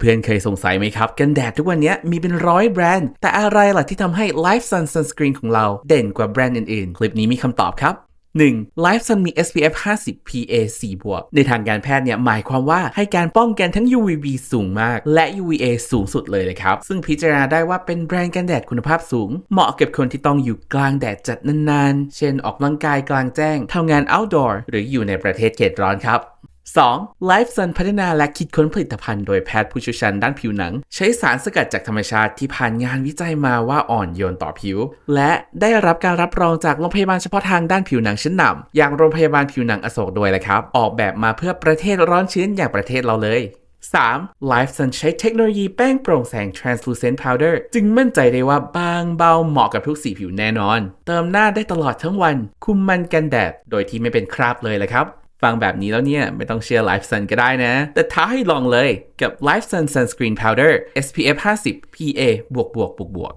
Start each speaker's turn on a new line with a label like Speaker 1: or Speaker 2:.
Speaker 1: เพื่อนๆเคยสงสัยไหมครับ กันแดดทุกวันนี้มีเป็นร้อยแบรนด์ แต่อะไรล่ะที่ทำให้ Life Sun Sunscreen ของเราเด่นกว่าแบรนด์อื่นๆ คลิปนี้มีคำตอบครับ 1. Life Sun มี SPF 50 PA 4บวกในทางการแพทย์เนี่ยหมายความว่าให้การป้องกันทั้ง UVB สูงมาก และ UVA สูงสุดเลยเลยครับ ซึ่งพิจารณาได้ว่าเป็นแบรนด์กันแดดคุณภาพสูง เหมาะกับคนที่ต้องอยู่กลางแดดจัดนานๆ เช่นออกกำลังกายกลางแจ้งทำงาน outdoor หรืออยู่ในประเทศเขตร้อนครับ 2. Life Sun พัฒนาและคิดค้นผลิตภัณฑ์โดยแพทย์ผู้เชี่ยวชาญด้านผิวหนัง ใช้สารสกัดจากธรรมชาติที่ผ่านงานวิจัยมาว่าอ่อนโยนต่อผิว และได้รับการรับรองจากโรงพยาบาลเฉพาะทางด้านผิวหนังชั้นนำอย่างโรงพยาบาลผิวหนังอโศกด้วยแหละครับ ออกแบบมาเพื่อประเทศร้อนชื้นอย่างประเทศเราเลย 3. Life Sun ใช้เทคโนโลยีแป้งโปร่งแสง translucent powder จึงมั่นใจได้ว่าบางเบาเหมาะกับทุกสีผิวแน่นอน เติมหน้าได้ตลอดทั้งวัน คุมมันกันแดด โดยที่ไม่เป็นคราบเลยแหละครับ ฟังแบบนี้แล้วเนี่ย ไม่ต้องเชื่อ Life Sun ก็ได้นะ แต่ท้าให้ลองเลยกับ Life Sun Sunscreen Powder SPF 50 PA บวกบวกบวกบวก